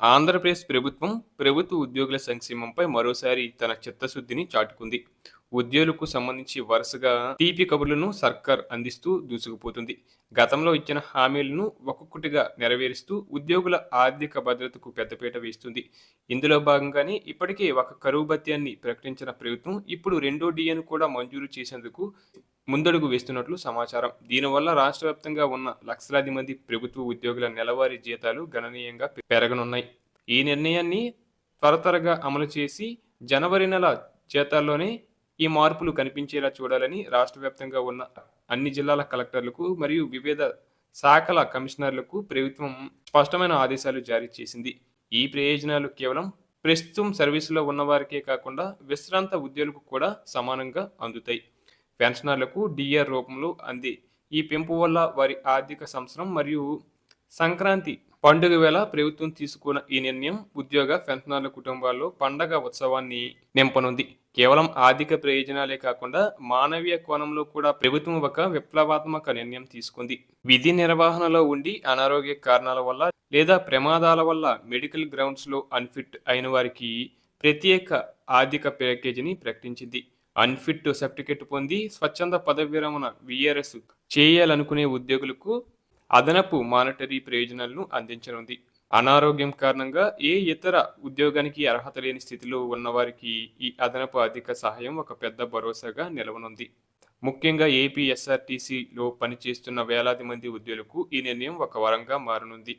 ఆంధ్రప్రదేశ్ ప్రభుత్వం ప్రభుత్వ ఉద్యోగుల సంక్షేమంపై మరోసారి తన చిత్తశుద్ధిని చాటుకుంది. ఉద్యోగులకు సంబంధించి వరుసగా తీపి కబుర్లను సర్కార్ అందిస్తూ దూసుకుపోతుంది. గతంలో ఇచ్చిన హామీలను ఒక్కొక్కటిగా నెరవేరుస్తూ ఉద్యోగుల ఆర్థిక భద్రతకు పెద్దపీట వేస్తుంది. ఇందులో భాగంగానే ఇప్పటికే ఒక కరువు భత్యాన్ని ప్రకటించిన ప్రభుత్వం ఇప్పుడు రెండో డిఎను కూడా మంజూరు చేసేందుకు ముందడుగు వేస్తున్నట్లు సమాచారం. దీనివల్ల రాష్ట్ర వ్యాప్తంగా ఉన్న లక్షలాది మంది ప్రభుత్వ ఉద్యోగుల నెలవారీ జీతాలు గణనీయంగా పెరగనున్నాయి. ఈ నిర్ణయాన్ని త్వరతరగా అమలు చేసి జనవరి నెల జీతాల్లోనే ఈ మార్పులు కనిపించేలా చూడాలని రాష్ట్ర వ్యాప్తంగా ఉన్న అన్ని జిల్లాల కలెక్టర్లకు మరియు వివిధ శాఖల కమిషనర్లకు ప్రభుత్వం స్పష్టమైన ఆదేశాలు జారీ చేసింది. ఈ ప్రయోజనాలు కేవలం ప్రస్తుతం సర్వీసులో ఉన్నవారికే కాకుండా విశ్రాంత ఉద్యోగులకు కూడా సమానంగా అందుతాయి. పెన్షనర్లకు డిఆర్ రూపంలో అంది. ఈ పెంపు వల్ల వారి ఆర్థిక సంవత్సరం మరియు సంక్రాంతి పండుగ వేళ ప్రభుత్వం తీసుకున్న ఈ నిర్ణయం ఉద్యోగ పెన్షనర్ల కుటుంబాల్లో పండగ ఉత్సవాన్ని నింపనుంది. కేవలం ఆర్థిక ప్రయోజనాలే కాకుండా మానవీయ కోణంలో కూడా ప్రభుత్వం ఒక విప్లవాత్మక నిర్ణయం తీసుకుంది. విధి నిర్వహణలో ఉండి అనారోగ్య కారణాల వల్ల లేదా ప్రమాదాల వల్ల మెడికల్ గ్రౌండ్స్లో అన్ఫిట్ అయిన వారికి ప్రత్యేక ఆర్థిక ప్యాకేజీని ప్రకటించింది. అన్ఫిట్ సర్టిఫికెట్ పొంది స్వచ్ఛంద పదవి విరమణ విఆర్ఎస్ చేయాలనుకునే ఉద్యోగులకు అదనపు మానిటరీ ప్రయోజనాలను అందించనుంది. అనారోగ్యం కారణంగా ఏ ఇతర ఉద్యోగానికి అర్హత లేని స్థితిలో ఉన్నవారికి ఈ అదనపు ఆర్థిక సహాయం ఒక పెద్ద భరోసాగా నిలవనుంది. ముఖ్యంగా ఏపీఎస్ఆర్టీసీలో పనిచేస్తున్న వేలాది మంది ఉద్యోగులకు ఈ నిర్ణయం ఒక వరంగా మారనుంది.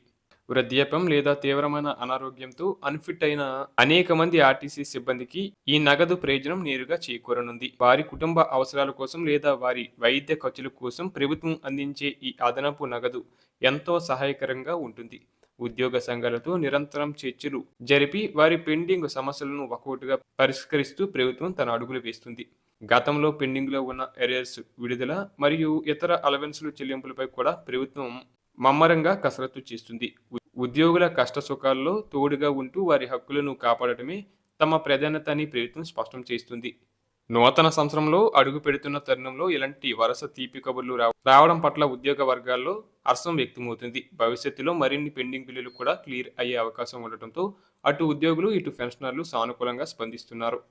వృద్ధాప్యం లేదా తీవ్రమైన అనారోగ్యంతో అన్ఫిట్ అయిన అనేక మంది ఆర్టీసీ సిబ్బందికి ఈ నగదు ప్రయోజనం నేరుగా చేకూరనుంది. వారి కుటుంబ అవసరాల కోసం లేదా వారి వైద్య ఖర్చుల కోసం ప్రభుత్వం అందించే ఈ అదనపు నగదు ఎంతో సహాయకరంగా ఉంటుంది. ఉద్యోగ సంఘాలతో నిరంతరం చర్చలు జరిపి వారి పెండింగ్ సమస్యలను ఒక్కొక్కటిగా పరిష్కరిస్తూ ప్రభుత్వం తన అడుగులు వేస్తుంది. గతంలో పెండింగ్లో ఉన్న ఎరియర్స్ విడుదల మరియు ఇతర అలవెన్సులు చెల్లింపులపై కూడా ప్రభుత్వం మమ్మరంగా కసరత్తు చేస్తుంది. ఉద్యోగుల కష్ట సుఖాల్లో తోడుగా ఉంటూ వారి హక్కులను కాపాడటమే తమ ప్రాధాన్యత అని ప్రభుత్వం స్పష్టం చేస్తుంది. నూతన సంవత్సరంలో అడుగు పెడుతున్న తరుణంలో ఇలాంటి వరుస తీపి కబుర్లు రావ- రావడం పట్ల ఉద్యోగ వర్గాల్లో అర్సం వ్యక్తమవుతుంది. భవిష్యత్తులో మరిన్ని పెండింగ్ బిల్లులు కూడా క్లియర్ అయ్యే అవకాశం ఉండటంతో అటు ఉద్యోగులు ఇటు పెన్షనర్లు సానుకూలంగా స్పందిస్తున్నారు.